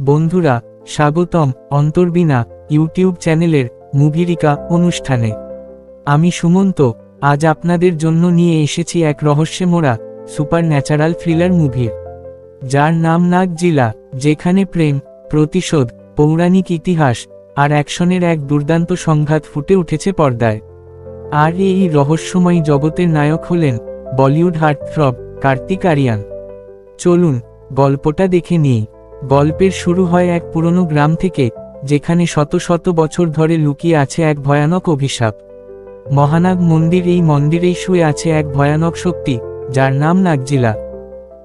বন্ধুরা, স্বাগতম অন্তর্বিনা ইউটিউব চ্যানেলের মুভিরিকা অনুষ্ঠানে। আমি সুমন্ত, আজ আপনাদের জন্য নিয়ে এসেছি এক রহস্যে মোড়া সুপার ন্যাচারাল থ্রিলার মুভির যার নাম নাগজিলা, যেখানে প্রেম, প্রতিশোধ, পৌরাণিক ইতিহাস আর অ্যাকশনের এক দুর্দান্ত সংঘাত ফুটে উঠেছে পর্দায়। আর এই রহস্যময় জগতের নায়ক হলেন বলিউড হার্টথ্রব কার্তিক আরিয়ান। চলুন, গল্পটা দেখে নিই। গল্পের শুরু হয় এক পুরনো গ্রাম থেকে, যেখানে শত শত বছর ধরে লুকিয়ে আছে এক ভয়ানক অভিশাপ। মহানাগ মন্দির এই মন্দিরেই শুয়ে আছে এক ভয়ানক শক্তি, যার নাম নাগজিলা।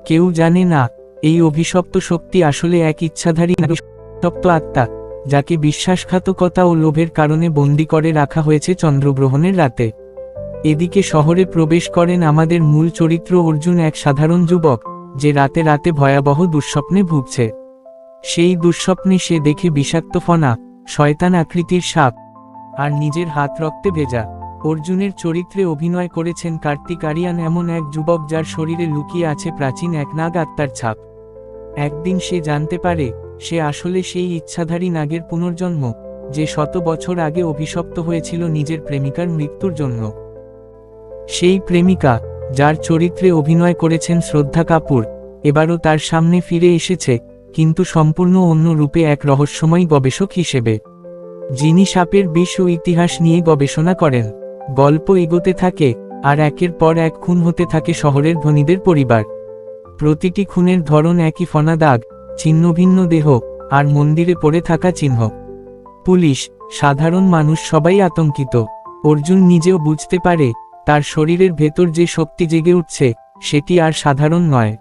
কেউ জানে না, এই অভিশপ্ত শক্তি আসলে এক ইচ্ছাধারী নাগশপ্ত আত্মা, যাকে বিশ্বাসঘাতকতা ও লোভের কারণে বন্দি করে রাখা হয়েছে চন্দ্রগ্রহণের রাতে। এদিকে শহরে প্রবেশ করেন আমাদের মূল চরিত্র অর্জুন এক সাধারণ যুবক, যে রাতে রাতে ভয়াবহ দুঃস্বপ্নে ভুগছে। সেই দুঃস্বপ্নে সে দেখে বিষাক্ত ফনা, শয়তান আকৃতির সাপ। আর নিজের হাত রক্তে ভেজা। অর্জুনের চরিত্রে অভিনয় করেছেন কার্তিক আরিয়ান এমন এক যুবক যার শরীরে লুকিয়ে আছে প্রাচীন এক নাগ আত্মার ছাপ। একদিন সে জানতে পারে, সে আসলে সেই ইচ্ছাধারী নাগের পুনর্জন্ম, যে শত বছর আগে অভিশপ্ত হয়েছিল নিজের প্রেমিকার মৃত্যুর জন্য। সেই প্রেমিকা, যার চরিত্রে অভিনয় করেছেন শ্রদ্ধা কাপুর, এবারও তার সামনে ফিরে এসেছে কিন্তু সম্পূর্ণ অন্য রূপে এক রহস্যময় গবেষক হিসেবে। যিনি সাপের বিষ ও ইতিহাস নিয়ে গবেষণা করেন। গল্প এগোতে থাকে, আর একের পর এক খুন হতে থাকে শহরের ধনীদের পরিবার। প্রতিটি খুনের ধরন একই ফনা দাগ ছিন্নভিন্ন দেহ, আর মন্দিরে পড়ে থাকা চিহ্ন। পুলিশ, সাধারণ মানুষ সবাই আতঙ্কিত। অর্জুন নিজেও বুঝতে পারে, তার শরীরের ভেতর যে শক্তি জেগে উঠছে, সেটি আর সাধারণ নয়।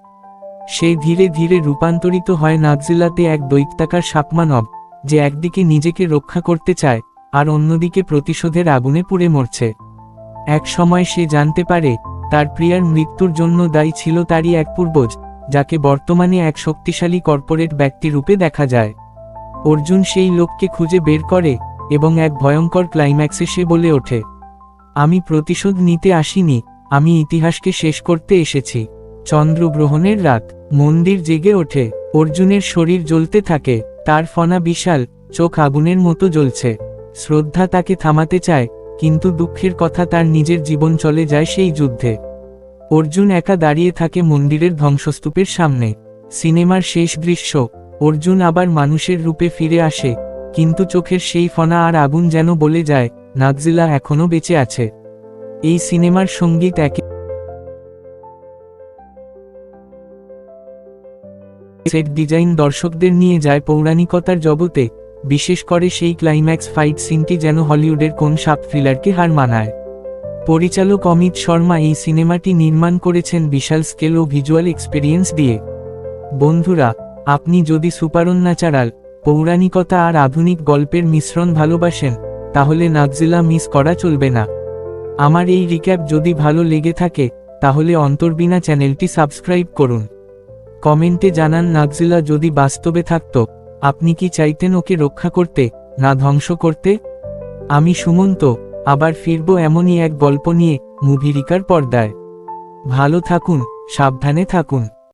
সে ধীরে ধীরে রূপান্তরিত হয় নাগজিলাতে এক দৈত্যাকার সাপমানব, যে একদিকে নিজেকে রক্ষা করতে চায়, আর অন্যদিকে প্রতিশোধের আগুনে পুড়ে মরছে। এক সময় সে জানতে পারে, তার প্রিয়ার মৃত্যুর জন্য দায়ী ছিল তারই এক পূর্বজ, যাকে বর্তমানে এক শক্তিশালী কর্পোরেট ব্যক্তি রূপে দেখা যায়। অর্জুন সেই লোককে খুঁজে বের করে, এবং এক ভয়ঙ্কর ক্লাইম্যাক্সে সে বলে ওঠে, আমি প্রতিশোধ নিতে আসিনি, আমি ইতিহাসকে শেষ করতে এসেছি। চন্দ্রগ্রহণের রাত। মন্দির জেগে ওঠে। অর্জুনের শরীর জ্বলতে থাকে। তার ফনা বিশাল, চোখ আগুনের মতো জ্বলছে। শ্রদ্ধা তাকে থামাতে চায়, কিন্তু দুঃখের কথা তার নিজের জীবন চলে যায় সেই যুদ্ধে। অর্জুন একা দাঁড়িয়ে থাকে মন্দিরের ধ্বংসস্তূপের সামনে। সিনেমার শেষ দৃশ্য। অর্জুন আবার মানুষের রূপে ফিরে আসে। কিন্তু চোখের সেই ফনা আর আগুন যেন বলে যায়, নাগজিলা এখনও বেঁচে আছে। এই সিনেমার সংগীত একে সেট ডিজাইন দর্শকদের নিয়ে যায় পৌরাণিকতার জগতে, বিশেষ করে সেই ক্লাইম্যাক্স ফাইট সিনটি যেন হলিউডের কোন সাপ থ্রিলারকে হার মানায়। পরিচালক অমিত শর্মা এই সিনেমাটি নির্মাণ করেছেন বিশাল স্কেল ও ভিজুয়াল এক্সপিরিয়েন্স দিয়ে। বন্ধুরা, আপনি যদি সুপারন্যাচারাল পৌরাণিকতা আর আধুনিক গল্পের মিশ্রণ ভালোবাসেন, তাহলে নাজিলা মিস করা চলবে না। আমার এই রিক্যাপ যদি ভালো লেগে থাকে, তাহলে অন্তর্বিনা চ্যানেলটি সাবস্ক্রাইব করুন। কমেন্টে জানান নাকজিলা যদি বাস্তবে থাকত, আপনি কি চাইতেন ওকে রক্ষা করতে, না ধ্বংস করতে? আমি সুমন্ত, আবার ফিরব এমনই এক গল্প নিয়ে মুভিরিকার পর্দায়। ভালো থাকুন, সাবধানে থাকুন।